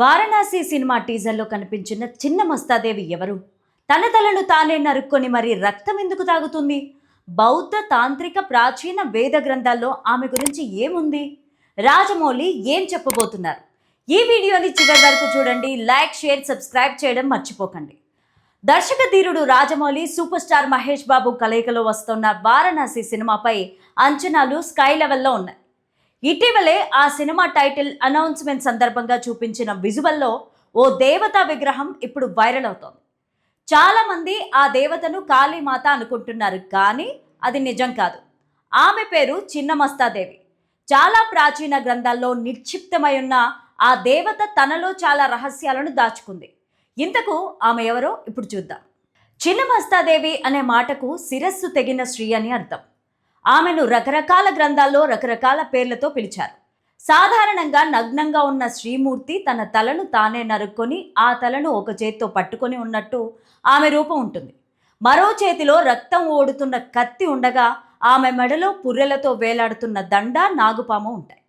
Varanasi cinema టీజర్లో కనిపించిన చిన్న మస్తాదేవి ఎవరు? తన తలను తానే నరుక్కొని మరి రక్తం ఎందుకు తాగుతుంది? బౌద్ధ తాంత్రిక ప్రాచీన వేద గ్రంథాల్లో ఆమె గురించి ఏముంది? రాజమౌళి ఏం చెప్పబోతున్నారు? ఈ వీడియోని చివరి వరకు చూడండి లైక్ షేర్ సబ్స్క్రైబ్ చేయడం మర్చిపోకండి. దర్శక ధీరుడు రాజమౌళి సూపర్ స్టార్ మహేష్ బాబు కలయికలో వస్తున్న వారణాసి సినిమాపై అంచనాలు స్కై లెవెల్లో ఉన్నాయి. ఇటీవలే ఆ సినిమా టైటిల్ అనౌన్స్మెంట్ సందర్భంగా చూపించిన విజువల్లో ఓ దేవతా విగ్రహం ఇప్పుడు వైరల్ అవుతోంది. చాలామంది ఆ దేవతను కాళీమాత అనుకుంటున్నారు కానీ అది నిజం కాదు. ఆమె పేరు చిన్నమస్తాదేవి. చాలా ప్రాచీన గ్రంథాల్లో నిక్షిప్తమై ఉన్న ఆ దేవత తనలో చాలా రహస్యాలను దాచుకుంది. ఇంతకు ఆమె ఎవరో ఇప్పుడు చూద్దాం. చిన్నమస్తాదేవి అనే మాటకు శిరస్సు తెగిన స్త్రీ అని అర్థం. ఆమెను రకరకాల గ్రంథాల్లో రకరకాల పేర్లతో పిలిచారు. సాధారణంగా నగ్నంగా ఉన్న శ్రీమూర్తి తన తలను తానే నరుక్కొని ఆ తలను ఒక చేత్తో పట్టుకొని ఉన్నట్టు ఆమె రూపం ఉంటుంది. మరో చేతిలో రక్తం ఓడుతున్న కత్తి ఉండగా ఆమె మెడలో పుర్రెలతో వేలాడుతున్న దండ నాగుపాము ఉంటాయి.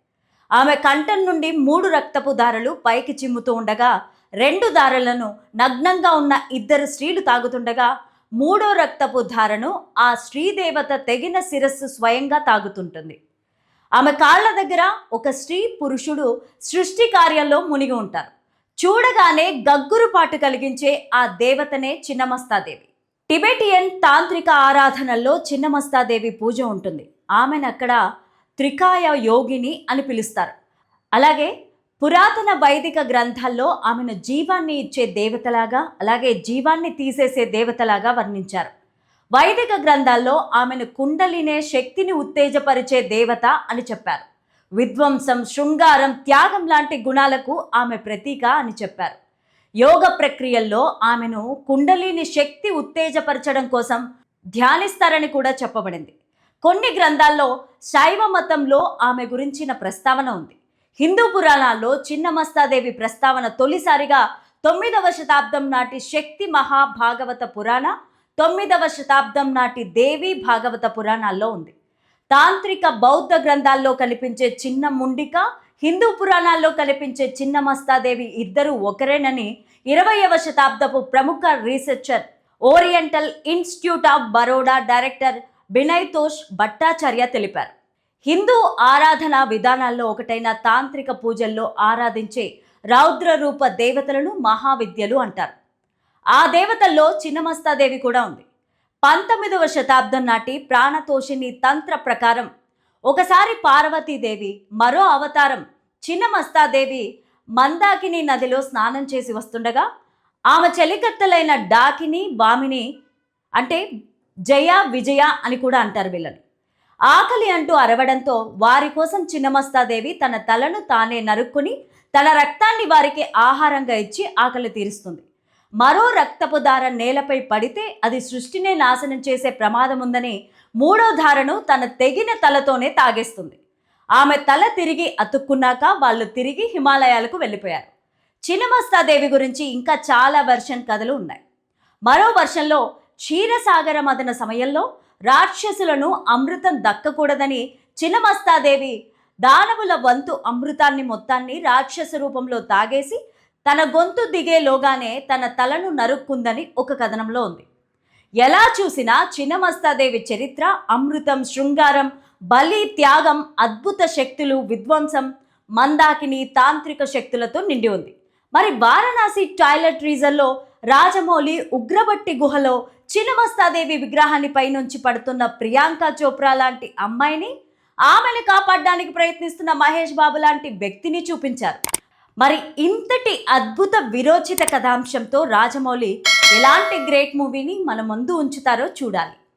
ఆమె కంఠం నుండి మూడు రక్తపు దారలు పైకి చిమ్ముతూ ఉండగా రెండు దారలను నగ్నంగా ఉన్న ఇద్దరు స్త్రీలు తాగుతుండగా మూడో రక్తపు ధారను ఆ స్త్రీదేవత తెగిన శిరస్సు స్వయంగా తాగుతుంటుంది. ఆమె కాళ్ళ దగ్గర ఒక స్త్రీ పురుషుడు సృష్టి కార్యంలో మునిగి ఉంటారు. చూడగానే గగ్గురుపాటు కలిగించే ఆ దేవతనే చిన్నమస్తాదేవి. టిబెటియన్ తాంత్రిక ఆరాధనల్లో చిన్నమస్తాదేవి పూజ ఉంటుంది. ఆమెను అక్కడ త్రికాయ యోగిని అని పిలుస్తారు. అలాగే పురాతన వైదిక గ్రంథాల్లో ఆమెను జీవాన్ని ఇచ్చే దేవతలాగా అలాగే జీవాన్ని తీసేసే దేవతలాగా వర్ణించారు. వైదిక గ్రంథాల్లో ఆమెను కుండలినే శక్తిని ఉత్తేజపరిచే దేవత అని చెప్పారు. విధ్వంసం శృంగారం త్యాగం లాంటి గుణాలకు ఆమె ప్రతీక అని చెప్పారు. యోగ ప్రక్రియల్లో ఆమెను కుండలిని శక్తి ఉత్తేజపరచడం కోసం ధ్యానిస్తారని కూడా చెప్పబడింది. కొన్ని గ్రంథాల్లో శైవ మతంలో ఆమె గురించిన ప్రస్తావన ఉంది. హిందూ పురాణాల్లో చిన్నమస్తాదేవి ప్రస్తావన తొలిసారిగా తొమ్మిదవ శతాబ్దం నాటి శక్తి మహాభాగవత పురాణ తొమ్మిదవ శతాబ్దం నాటి దేవి భాగవత పురాణాల్లో ఉంది. తాంత్రిక బౌద్ధ గ్రంథాల్లో కనిపించే చిన్న ముండిక హిందూ పురాణాల్లో కనిపించే చిన్న మస్తాదేవి ఇద్దరు ఒకరేనని ఇరవయవ శతాబ్దపు ప్రముఖ researcher oriental institute of Baroda director Benoytosh Bhattacharya తెలిపారు. హిందూ ఆరాధన విధానాల్లో ఒకటైన తాంత్రిక పూజల్లో ఆరాధించే రౌద్ర రూప దేవతలను మహావిద్యలు అంటారు. ఆ దేవతల్లో చిన్నమస్తాదేవి కూడా ఉంది. పంతొమ్మిదవ శతాబ్దం నాటి ప్రాణతోషిని తంత్ర ప్రకారం ఒకసారి పార్వతీదేవి మరో అవతారం చిన్నమస్తాదేవి మందాకిని నదిలో స్నానం చేసి వస్తుండగా ఆమె చెలికత్తెలైన డాకిని బామిని అంటే జయ విజయ అని కూడా అంటారు వీళ్ళని. ఆకలి అంటూ అరవడంతో వారి కోసం చిన్నమస్తాదేవి తన తలను తానే నరుక్కుని తన రక్తాన్ని వారికి ఆహారంగా ఇచ్చి ఆకలి తీరుస్తుంది. మరో రక్తపు దార నేలపై పడితే అది సృష్టినే నాశనం చేసే ప్రమాదం ఉందని మూడో ధారను తన తెగిన తలతోనే తాగేస్తుంది. ఆమె తల తిరిగి అతుక్కున్నాక వాళ్ళు తిరిగి హిమాలయాలకు వెళ్ళిపోయారు. చినమస్తాదేవి గురించి ఇంకా చాలా వర్షన్ కథలు ఉన్నాయి. మరో వర్షంలో క్షీరసాగర మదన సమయంలో రాక్షసులను అమృతం దక్కకూడదని చిన్నమస్తాదేవి దానవుల వంతు అమృతాన్ని మొత్తాన్ని రాక్షస రూపంలో తాగేసి తన గొంతు దిగేలోగానే తన తలను నరుక్కుందని ఒక కథనంలో ఉంది. ఎలా చూసినా చిన్నమస్తాదేవి చరిత్ర అమృతం శృంగారం బలి త్యాగం అద్భుత శక్తులు విధ్వంసం మందాకిని తాంత్రిక శక్తులతో నిండి ఉంది. మరి వారణాసి టాయిలెట్ రీజన్లో రాజమౌళి ఉగ్రబట్టి గుహలో చినమస్తాదేవి విగ్రహాన్ని పైనుంచి పడుతున్న ప్రియాంక చోప్రా లాంటి అమ్మాయిని ఆమెను కాపాడడానికి ప్రయత్నిస్తున్న మహేష్ బాబు లాంటి వ్యక్తిని చూపించారు. మరి ఇంతటి అద్భుత విరోచిత కథాంశంతో రాజమౌళి ఎలాంటి గ్రేట్ మూవీని మన ముందు ఉంచుతారో చూడాలి.